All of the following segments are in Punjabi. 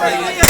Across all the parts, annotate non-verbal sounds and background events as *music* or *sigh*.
Yeah.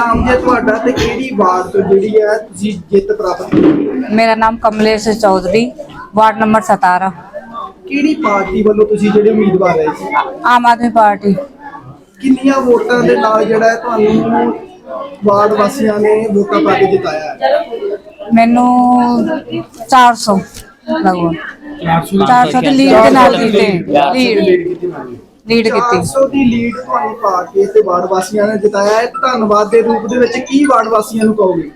ਨਾਮ ਜੇ ਤੁਹਾਡਾ ਤੇ ਕਿਹੜੀ ਵਾਰਡ ਤੋਂ ਜਿਹੜੀ ਹੈ ਤੁਸੀਂ ਜਿੱਤ ਪ੍ਰਾਪਤ ਕੀਤੀ? ਹੈ? ਮੇਰਾ ਨਾਮ ਕਮਲੇਸ਼ ਚੌਧਰੀ ਵਾਰਡ ਨੰਬਰ 17 ਕਿਹੜੀ ਪਾਰਟੀ ਵੱਲੋਂ ਤੁਸੀਂ ਜਿਹੜੇ ਉਮੀਦਵਾਰ ਰਹੇ ਸੀ? ਆਮ ਆਦਮੀ ਪਾਰਟੀ। ਕਿੰਨੀਆਂ ਵੋਟਾਂ ਦੇ ਨਾਲ ਜਿਹੜਾ ਹੈ ਤੁਹਾਨੂੰ ਵਾਰਡ ਵਾਸੀਆਂ ਨੇ ਵੋਟਾਂ ਪਾ ਕੇ ਜਿਤਾਇਆ ਹੈ? ਮੈਨੂੰ 400 ਲਗਭਗ 400 ਦੀ ਲੀਡ ਦੇ ਨਾਲ ਜਿੱਤੇ ਲੀਡ ਲੀਡ ਕੀਤੀ 400 ਦੀ ਲੀਡ ਤੁਹਾਨੂੰ ਪਾ ਕੇ ਤੇ ਵਾਰਡ ਵਾਸੀਆਂ ਨੇ ਜਿਤਾਇਆ ਹੈ ਧੰਨਵਾਦ ਦੇ ਰੂਪ ਦੇ ਵਿੱਚ ਕੀ ਵਾਰਡ ਵਾਸੀਆਂ ਨੂੰ ਕਹੋਗੇ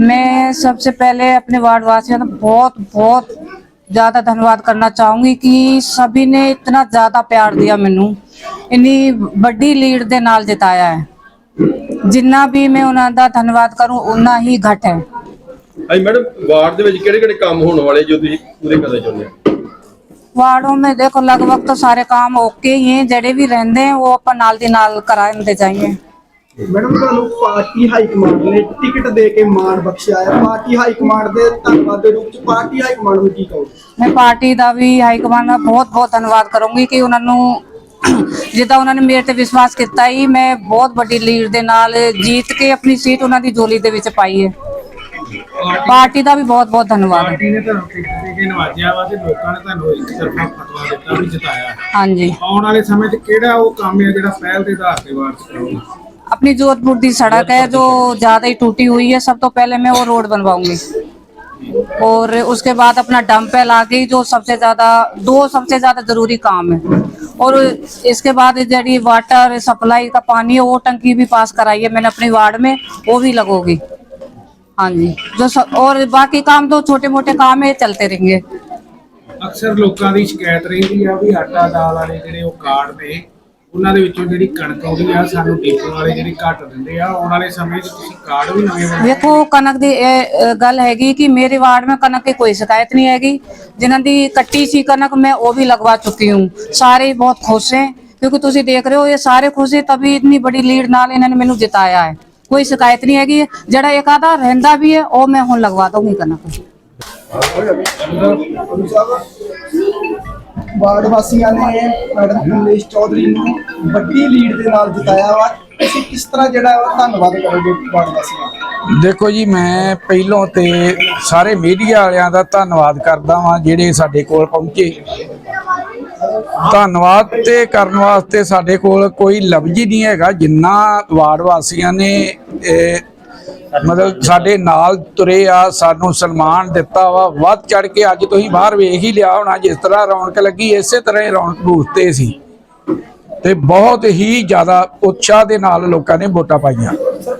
मैं सबसे पहले अपने वार्ड वासियों का बहुत बहुत ज़्यादा धन्यवाद करना चाहूँगी कि सभी ने इतना ज़्यादा प्यार दिया मैनू इन्नी ਵੱਡੀ ਲੀਡ ਦੇ ਨਾਲ ਜਿਤਾਇਆ ਹੈ ਜਿੰਨਾ ਵੀ ਮੈਂ ਉਹਨਾਂ ਦਾ ਧੰਨਵਾਦ ਕਰੂੰ ਉਨਾ ਹੀ ਘੱਟ ਹੈ ਹਾਂਜੀ ਮੈਡਮ ਵਾਰਡ ਦੇ ਵਿੱਚ ਕਿਹੜੇ ਕਿਹੜੇ ਕੰਮ ਹੋਣ ਵਾਲੇ ਜੋ ਤੁਸੀਂ ਪੂਰੇ ਕਰਨਾ ਚਾਹੁੰਦੇ ਹੋ वार्डों में देखो लगभग तो सारे काम ओके ही हैं जड़े भी रहते हैं वो अपन नाल दी नाल कराते जाएंगे ਮੈਡਮ ਤੁਹਾਨੂੰ ਪਾਰਟੀ ਹਾਈ ਕਮਾਂਡ ਨੇ ਟਿਕਟ ਦੇ ਕੇ ਮਾਣ ਬਖਸ਼ਿਆ ਹੈ ਪਾਰਟੀ ਹਾਈ ਕਮਾਂਡ ਦੇ ਧੰਨਵਾਦ ਦੇ ਰੂਪ ਚ ਪਾਰਟੀ ਹਾਈ ਕਮਾਂਡ ਨੂੰ ਕੀ ਕਹੋਗੇ ਮੈਂ ਪਾਰਟੀ ਦਾ ਵੀ ਹਾਈ ਕਮਾਂਡ ਦਾ ਬਹੁਤ ਬਹੁਤ ਧੰਨਵਾਦ ਕਰੂੰਗੀ ਕਿ ਉਹਨਾਂ ਨੂੰ *clears throat* ਜਿੱਦਾਂ ਉਹਨਾਂ ਨੇ ਮੇਰੇ ਤੇ ਵਿਸ਼ਵਾਸ ਕੀਤਾ ਹੀ ਮੈਂ ਬਹੁਤ ਵੱਡੀ ਲੀਡ ਦੇ ਨਾਲ ਜੀਤ ਕੇ ਆਪਣੀ ਸੀਟ ਉਹਨਾਂ ਦੀ ਝੋਲੀ ਦੇ ਵਿੱਚ ਪਾਈ ਹੈ ਪਾਰਟੀ ਦਾ ਵੀ ਬਹੁਤ ਬਹੁਤ ਧੰਨਵਾਦ ਪਾਰਟੀ ਨੇ ਤੁਹਾਨੂੰ ਟਿਕਟ ਦੇ ਕੇ ਨਵਾਜਿਆ ਵਾ ਤੇ ਲੋਕਾਂ ਨੇ ਤੁਹਾਨੂੰ ਇੱਕ ਤਰਫਾ ਫਤਵਾ ਦਿੱਤਾ ਵੀ ਜਿਤਾਇਆ ਹਾਂਜੀ ਆਉਣ ਵਾਲੇ ਸਮੇਂ 'ਚ ਕਿਹੜਾ ਉਹ ਕੰਮ ਹੈ ਜਿਹੜਾ ਪਹਿਲ ਦੇ ਆਧਾਰ ਤੇ ਵਾਰ ਚ ਕਰੋਗੇ अपनी जोधपुर की सड़क है जो ज्यादा ही टूटी हुई है सब तो पहले मैं वो रोड बनवाऊंगी और उसके बाद अपना डंप है लाके जो सबसे ज्यादा दो सबसे ज्यादा जरूरी काम है और इसके बाद जड़ी वाटर सप्लाई का पानी है वो टंकी भी पास कराई है मैंने अपने वार्ड में वो भी लगोगी ਹਾਂਜੀ। जी जो स, और बाकी काम तो छोटे मोटे काम है ਅਕਸਰ ਲੋਕਾਂ ਦੀ ਸ਼ਿਕਾਇਤ ਰਹਿੰਦੀ ਆ ਵੀ ਆਟਾ ਦਾਲ ਵਾਲੇ ਜਿਹੜੇ ਉਹ ਕਾਰਡ ਉਹਨਾਂ ਦੇ ਵਿੱਚੋਂ ਜਿਹੜੀ ਕਣਕ ਆਉਂਦੀ ਆ ਸਾਨੂੰ ਡਿਪੋ ਵਾਲੇ ਜਿਹੜੇ ਘੱਟ ਦਿੰਦੇ ਆ ਆਉਣ ਵਾਲੇ ਸਮੇਂ 'ਚ ਤੁਸੀਂ ਕਾਰਡ ਵੀ ਨਵੇਂ ਬਣਾਓ। ਵੇਖੋ ਕਣਕ ਦੀ ਇਹ ਗੱਲ ਹੈਗੀ ਕਿ ਮੇਰੇ ਵਾਰਡ ਮੈਂ ਕਣਕ ਦੀ ਕੋਈ ਸ਼ਿਕਾਇਤ ਨਹੀਂ ਹੈਗੀ। ਜਿਨ੍ਹਾਂ ਦੀ ਕੱਟੀ ਸੀ ਕਣਕ ਮੈਂ ਉਹ ਵੀ ਲਗਵਾ ਚੁੱਕੀ ਹੂੰ। ਸਾਰੇ ਬਹੁਤ ਖੁਸ਼ ਹੈ क्योंकि ਤੁਸੀਂ ਦੇਖ ਰਹੇ ਹੋ ਇਹ ਸਾਰੇ ਖੁਸ਼ ਹੈ ਤਬੀ ਇਤਨੀ ਬੜੀ ਲੀਡ ਨਾਲ ਇਹਨਾਂ ਨੇ ਮੈਨੂੰ ਜਿਤਾਇਆ ਹੈ। ਕੋਈ ਸ਼ਿਕਾਇਤ ਨਹੀਂ ਹੈਗੀ। ਜਿਹੜਾ ਇੱਕ ਆਧਾ ਰਹਿੰਦਾ ਵੀ ਹੈ ਉਹ ਮੈਂ ਹੁਣ ਲਗਵਾ ਦਊਂਗੀ ਕਣਕ ਵਾਰਡ ਵਾਸੀਆਂ ਨੇ ਮੈਡਮ ਕਮਲੇਸ਼ ਚੌਧਰੀ ਨੂੰ ਵੱਡੀ ਲੀਡ ਦੇ ਨਾਲ ਜਿਤਾਇਆ ਵਾ। ਤੁਸੀਂ ਕਿਸ ਤਰ੍ਹਾਂ ਜਿਹੜਾ ਵਾ ਧੰਨਵਾਦ ਕਰੋਗੇ ਵਾਰਡ ਵਾਸੀਆਂ ਦਾ? ਦੇਖੋ ਜੀ ਮੈਂ ਪਹਿਲੋਂ ਤੇ ਸਾਰੇ ਮੀਡੀਆ ਵਾਲਿਆਂ ਦਾ ਧੰਨਵਾਦ ਕਰਦਾ ਵਾਂ ਜਿਹੜੇ ਸਾਡੇ ਕੋਲ ਪਹੁੰਚੇ। ਧੰਨਵਾਦ ਤੇ ਕਰਨ ਵਾਸਤੇ ਸਾਡੇ ਕੋਲ ਕੋਈ ਲਫ਼ਜ਼ ਹੀ ਨਹੀਂ ਹੈਗਾ। ਜਿੰਨਾ ਵਾਰਡ ਵਾਸੀਆਂ ਨੇ ਮਤਲਬ ਸਾਡੇ ਨਾਲ ਤੁਰੇ ਆ, ਸਾਨੂੰ ਸਨਮਾਨ ਦਿੱਤਾ ਵਾ। ਵੱਧ ਚੜ ਕੇ ਅੱਜ ਤੁਸੀਂ ਬਾਹਰ ਵੇਖ ਹੀ ਲਿਆ ਹੋਣਾ, ਜਿਸ ਤਰ੍ਹਾਂ ਰੌਣਕ ਲੱਗੀ, ਇਸੇ ਤਰ੍ਹਾਂ ਹੀ ਰੌਣਕ ਬੂਥ ਤੇ ਸੀ। ਤੇ ਬਹੁਤ ਹੀ ਜ਼ਿਆਦਾ ਉਤਸ਼ਾਹ ਦੇ ਨਾਲ ਲੋਕਾਂ ਨੇ ਵੋਟਾਂ ਪਾਈਆਂ।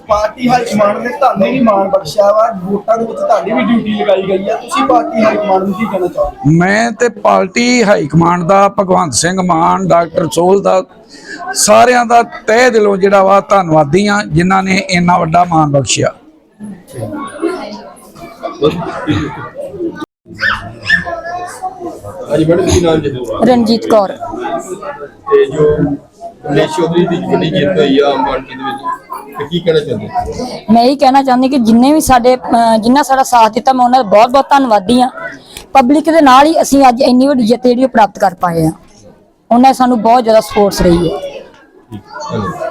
ਪਾਰਟੀ ਹਾਈ ਕਮਾਂਡ ਨੇ ਤੁਹਾਨੂੰ ਵੀ ਮਾਣ ਬਖਸ਼ਿਆ ਵਾ ਵੋਟਾਂ ਦੇ ਵਿੱਚ ਤੁਹਾਡੀ ਵੀ ਡਿਊਟੀ ਲਗਾਈ ਗਈ ਹੈ ਤੁਸੀਂ ਪਾਰਟੀ ਹਾਈ ਕਮਾਂਡ ਨੂੰ ਕੀ ਕਹਿਣਾ ਚਾਹੋਗੇ? ਮੈਂ ਤੇ ਪਾਰਟੀ ਹਾਈ ਕਮਾਂਡ ਦਾ ਭਗਵੰਤ ਸਿੰਘ ਮਾਨ ਡਾਕਟਰ ਸੋਹਲ ਦਾ ਸਾਰਿਆਂ ਦਾ ਤਹਿ ਦਿਲੋਂ ਜਿਹੜਾ ਵਾ ਧੰਨਵਾਦੀ ਆ ਜਿਨ੍ਹਾਂ ਨੇ ਇੰਨਾ ਵੱਡਾ ਮਾਣ ਬਖਸ਼ਿਆ। ਮੈਡਮ ਕੀ ਨਾਮ ਰਣਜੀਤ ਕੌਰ। ਤੇ ਜੋ ਮਨੀਸ਼ ਚੌਧਰੀ ਦੀ ਜਿੱਤ ਹੋਈ ਆ ਆਮ ਪਾਰਟੀ ਦੇ ਵਿੱਚ ਤੇ ਕੀ ਕਹਿਣਾ ਚਾਹੁੰਦੇ ਹੋ? ਮੈਂ ਇਹ ਕਹਿਣਾ ਚਾਹੁੰਦੀ ਕਿ ਜਿੰਨੇ ਵੀ ਸਾਡੇ ਅਹ, ਜਿਨ੍ਹਾਂ ਸਾਡਾ ਸਾਥ ਦਿੱਤਾ ਮੈਂ ਉਹਨਾਂ ਦਾ ਬਹੁਤ ਬਹੁਤ ਧੰਨਵਾਦੀ ਆ ਪਬਲਿਕ ਦੇ ਨਾਲ ਹੀ ਅਸੀਂ ਅੱਜ ਇੰਨੀ ਵੱਡੀ ਜਿੱਤ ਜਿਹੜੀ ਉਹ ਪ੍ਰਾਪਤ ਕਰ ਪਾਏ ਆ ਉਹਨਾਂ ਨੇ ਸਾਨੂੰ ਬਹੁਤ ਜ਼ਿਆਦਾ ਸਪੋਰਟਸ ਰਹੀ ਹੈ। ਧੰਨਵਾਦ।